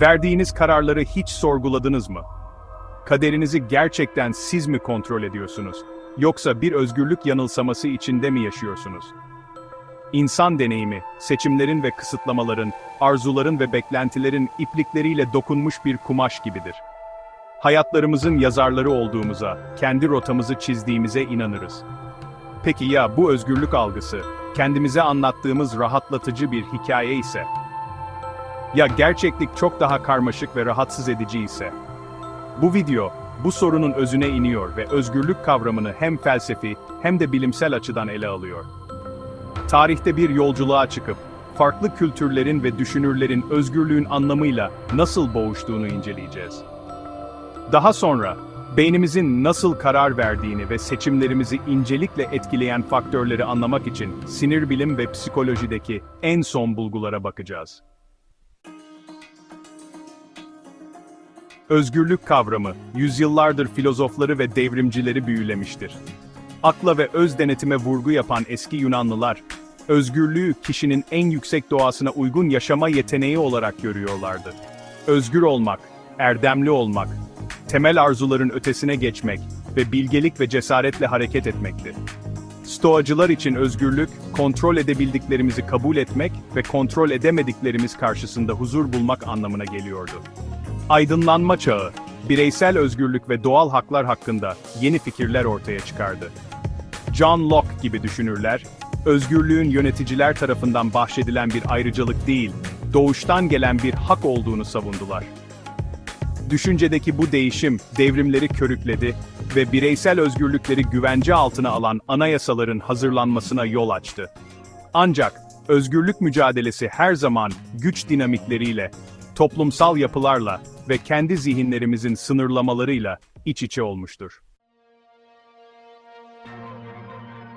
Verdiğiniz kararları hiç sorguladınız mı? Kaderinizi gerçekten siz mi kontrol ediyorsunuz? Yoksa bir özgürlük yanılsaması içinde mi yaşıyorsunuz? İnsan deneyimi, seçimlerin ve kısıtlamaların, arzuların ve beklentilerin iplikleriyle dokunmuş bir kumaş gibidir. Hayatlarımızın yazarları olduğumuza, kendi rotamızı çizdiğimize inanırız. Peki ya bu özgürlük algısı, kendimize anlattığımız rahatlatıcı bir hikaye ise? Ya gerçeklik çok daha karmaşık ve rahatsız edici ise? Bu video, bu sorunun özüne iniyor ve özgürlük kavramını hem felsefi hem de bilimsel açıdan ele alıyor. Tarihte bir yolculuğa çıkıp, farklı kültürlerin ve düşünürlerin özgürlüğün anlamıyla nasıl boğuştuğunu inceleyeceğiz. Daha sonra, beynimizin nasıl karar verdiğini ve seçimlerimizi incelikle etkileyen faktörleri anlamak için sinir bilim ve psikolojideki en son bulgulara bakacağız. Özgürlük kavramı, yüzyıllardır filozofları ve devrimcileri büyülemiştir. Akla ve öz denetime vurgu yapan eski Yunanlılar, özgürlüğü kişinin en yüksek doğasına uygun yaşama yeteneği olarak görüyorlardı. Özgür olmak, erdemli olmak, temel arzuların ötesine geçmek ve bilgelik ve cesaretle hareket etmekti. Stoacılar için özgürlük, kontrol edebildiklerimizi kabul etmek ve kontrol edemediklerimiz karşısında huzur bulmak anlamına geliyordu. Aydınlanma çağı, bireysel özgürlük ve doğal haklar hakkında yeni fikirler ortaya çıkardı. John Locke gibi düşünürler, özgürlüğün yöneticiler tarafından bahşedilen bir ayrıcalık değil, doğuştan gelen bir hak olduğunu savundular. Düşüncedeki bu değişim devrimleri körükledi ve bireysel özgürlükleri güvence altına alan anayasaların hazırlanmasına yol açtı. Ancak özgürlük mücadelesi her zaman güç dinamikleriyle, toplumsal yapılarla ve kendi zihinlerimizin sınırlamalarıyla iç içe olmuştur.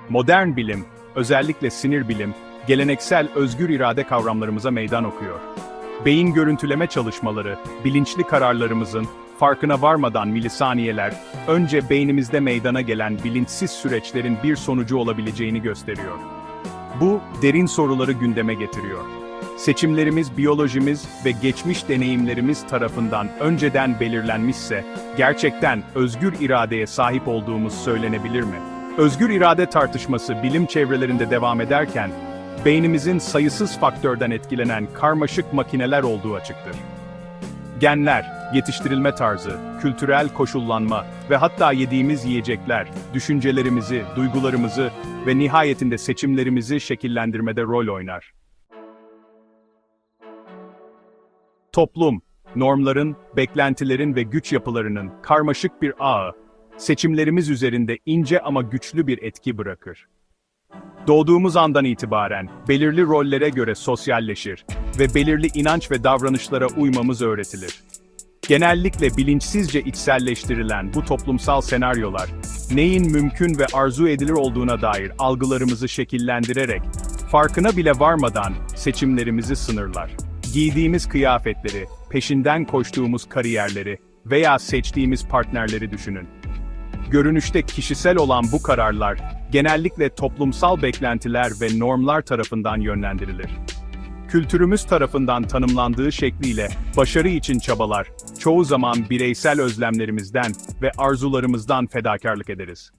Modern bilim, özellikle sinir bilim, geleneksel özgür irade kavramlarımıza meydan okuyor. Beyin görüntüleme çalışmaları, bilinçli kararlarımızın, farkına varmadan milisaniyeler, önce beynimizde meydana gelen bilinçsiz süreçlerin bir sonucu olabileceğini gösteriyor. Bu, derin soruları gündeme getiriyor. Seçimlerimiz biyolojimiz ve geçmiş deneyimlerimiz tarafından önceden belirlenmişse, gerçekten özgür iradeye sahip olduğumuz söylenebilir mi? Özgür irade tartışması bilim çevrelerinde devam ederken, beynimizin sayısız faktörden etkilenen karmaşık makineler olduğu açıktır. Genler, yetiştirilme tarzı, kültürel koşullanma ve hatta yediğimiz yiyecekler, düşüncelerimizi, duygularımızı ve nihayetinde seçimlerimizi şekillendirmede rol oynar. Toplum, normların, beklentilerin ve güç yapılarının karmaşık bir ağı, seçimlerimiz üzerinde ince ama güçlü bir etki bırakır. Doğduğumuz andan itibaren belirli rollere göre sosyalleşir ve belirli inanç ve davranışlara uymamız öğretilir. Genellikle bilinçsizce içselleştirilen bu toplumsal senaryolar, neyin mümkün ve arzu edilir olduğuna dair algılarımızı şekillendirerek, farkına bile varmadan seçimlerimizi sınırlar. Giydiğimiz kıyafetleri, peşinden koştuğumuz kariyerleri veya seçtiğimiz partnerleri düşünün. Görünüşte kişisel olan bu kararlar, genellikle toplumsal beklentiler ve normlar tarafından yönlendirilir. Kültürümüz tarafından tanımlandığı şekliyle, başarı için çabalar, çoğu zaman bireysel özlemlerimizden ve arzularımızdan fedakarlık ederiz.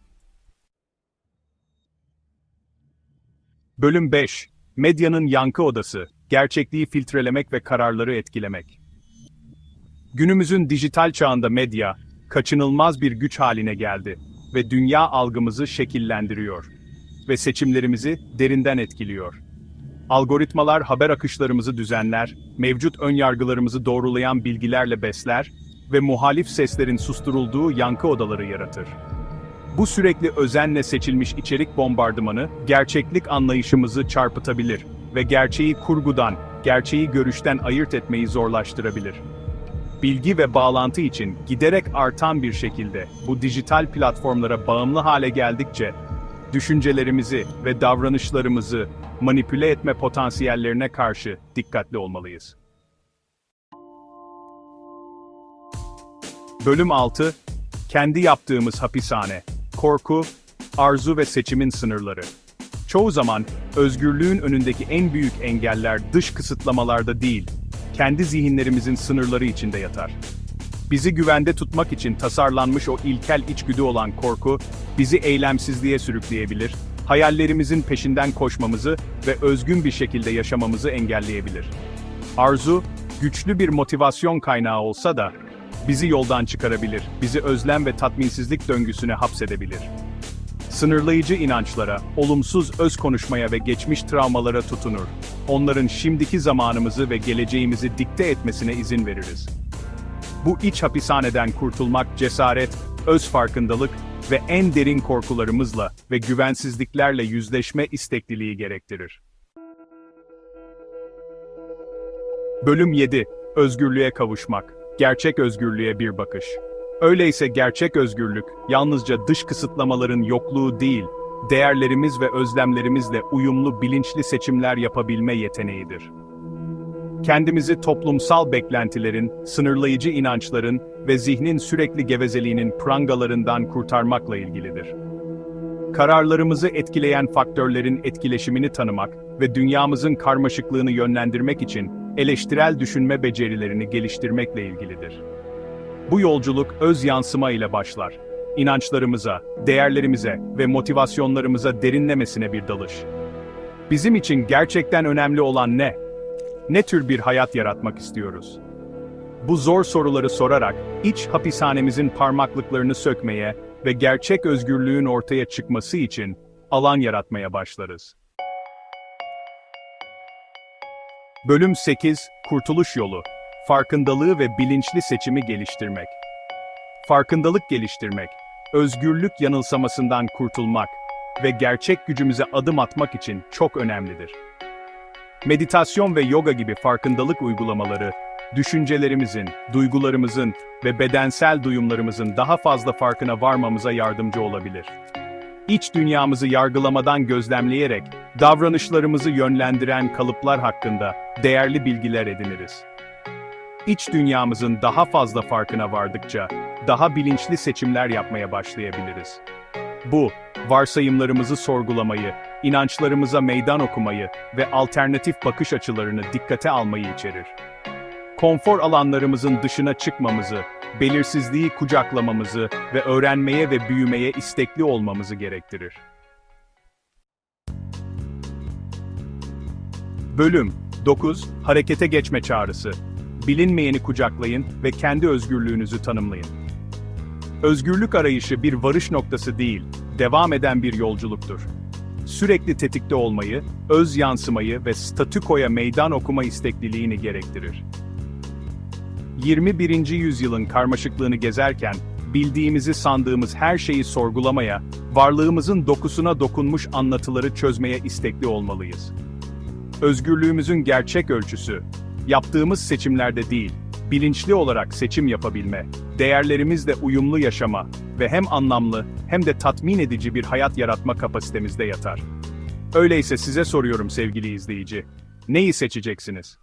Bölüm 5 Medyanın Yankı Odası, Gerçekliği filtrelemek ve kararları etkilemek. Günümüzün dijital çağında medya, kaçınılmaz bir güç haline geldi ve dünya algımızı şekillendiriyor ve seçimlerimizi derinden etkiliyor. Algoritmalar haber akışlarımızı düzenler, mevcut önyargılarımızı doğrulayan bilgilerle besler ve muhalif seslerin susturulduğu yankı odaları yaratır. Bu sürekli özenle seçilmiş içerik bombardımanı, gerçeklik anlayışımızı çarpıtabilir ve gerçeği kurgudan, gerçeği görüşten ayırt etmeyi zorlaştırabilir bilgi ve bağlantı için giderek artan bir şekilde bu dijital platformlara bağımlı hale geldikçe düşüncelerimizi ve davranışlarımızı manipüle etme potansiyellerine karşı dikkatli olmalıyız. Bölüm 6 Kendi yaptığımız hapishane, korku, arzu ve seçimin sınırları. Çoğu zaman özgürlüğün önündeki en büyük engeller dış kısıtlamalarda değil, kendi zihinlerimizin sınırları içinde yatar. Bizi güvende tutmak için tasarlanmış o ilkel içgüdü olan korku, bizi eylemsizliğe sürükleyebilir, hayallerimizin peşinden koşmamızı ve özgün bir şekilde yaşamamızı engelleyebilir. Arzu, güçlü bir motivasyon kaynağı olsa da, bizi yoldan çıkarabilir, bizi özlem ve tatminsizlik döngüsüne hapsedebilir. Sınırlayıcı inançlara, olumsuz öz konuşmaya ve geçmiş travmalara tutunur. Onların şimdiki zamanımızı ve geleceğimizi dikte etmesine izin veririz. Bu iç hapishaneden kurtulmak cesaret, öz farkındalık ve en derin korkularımızla ve güvensizliklerle yüzleşme istekliliği gerektirir. Bölüm 7. Özgürlüğe kavuşmak. Gerçek özgürlüğe bir bakış. Öyleyse gerçek özgürlük, yalnızca dış kısıtlamaların yokluğu değil, değerlerimiz ve özlemlerimizle uyumlu bilinçli seçimler yapabilme yeteneğidir. Kendimizi toplumsal beklentilerin, sınırlayıcı inançların ve zihnin sürekli gevezeliğinin prangalarından kurtarmakla ilgilidir. Kararlarımızı etkileyen faktörlerin etkileşimini tanımak ve dünyamızın karmaşıklığını yönlendirmek için eleştirel düşünme becerilerini geliştirmekle ilgilidir. Bu yolculuk öz yansıma ile başlar. İnançlarımıza, değerlerimize ve motivasyonlarımıza derinlemesine bir dalış. Bizim için gerçekten önemli olan ne? Ne tür bir hayat yaratmak istiyoruz? Bu zor soruları sorarak iç hapishanemizin parmaklıklarını sökmeye ve gerçek özgürlüğün ortaya çıkması için alan yaratmaya başlarız. Bölüm 8 Kurtuluş Yolu Farkındalığı ve bilinçli seçimi geliştirmek. Farkındalık geliştirmek, özgürlük yanılsamasından kurtulmak ve gerçek gücümüze adım atmak için çok önemlidir. Meditasyon ve yoga gibi farkındalık uygulamaları, düşüncelerimizin, duygularımızın ve bedensel duyumlarımızın daha fazla farkına varmamıza yardımcı olabilir. İç dünyamızı yargılamadan gözlemleyerek, davranışlarımızı yönlendiren kalıplar hakkında değerli bilgiler ediniriz. İç dünyamızın daha fazla farkına vardıkça, daha bilinçli seçimler yapmaya başlayabiliriz. Bu, varsayımlarımızı sorgulamayı, inançlarımıza meydan okumayı ve alternatif bakış açılarını dikkate almayı içerir. Konfor alanlarımızın dışına çıkmamızı, belirsizliği kucaklamamızı ve öğrenmeye ve büyümeye istekli olmamızı gerektirir. Bölüm 9 Harekete geçme çağrısı. Bilinmeyeni kucaklayın ve kendi özgürlüğünüzü tanımlayın. Özgürlük arayışı bir varış noktası değil, devam eden bir yolculuktur. Sürekli tetikte olmayı, öz yansımayı ve statükoya meydan okuma istekliliğini gerektirir. 21. yüzyılın karmaşıklığını gezerken, bildiğimizi sandığımız her şeyi sorgulamaya, varlığımızın dokusuna dokunmuş anlatıları çözmeye istekli olmalıyız. Özgürlüğümüzün gerçek ölçüsü, yaptığımız seçimlerde değil, bilinçli olarak seçim yapabilme, değerlerimizle uyumlu yaşama ve hem anlamlı hem de tatmin edici bir hayat yaratma kapasitemizde yatar. Öyleyse size soruyorum sevgili izleyici, neyi seçeceksiniz?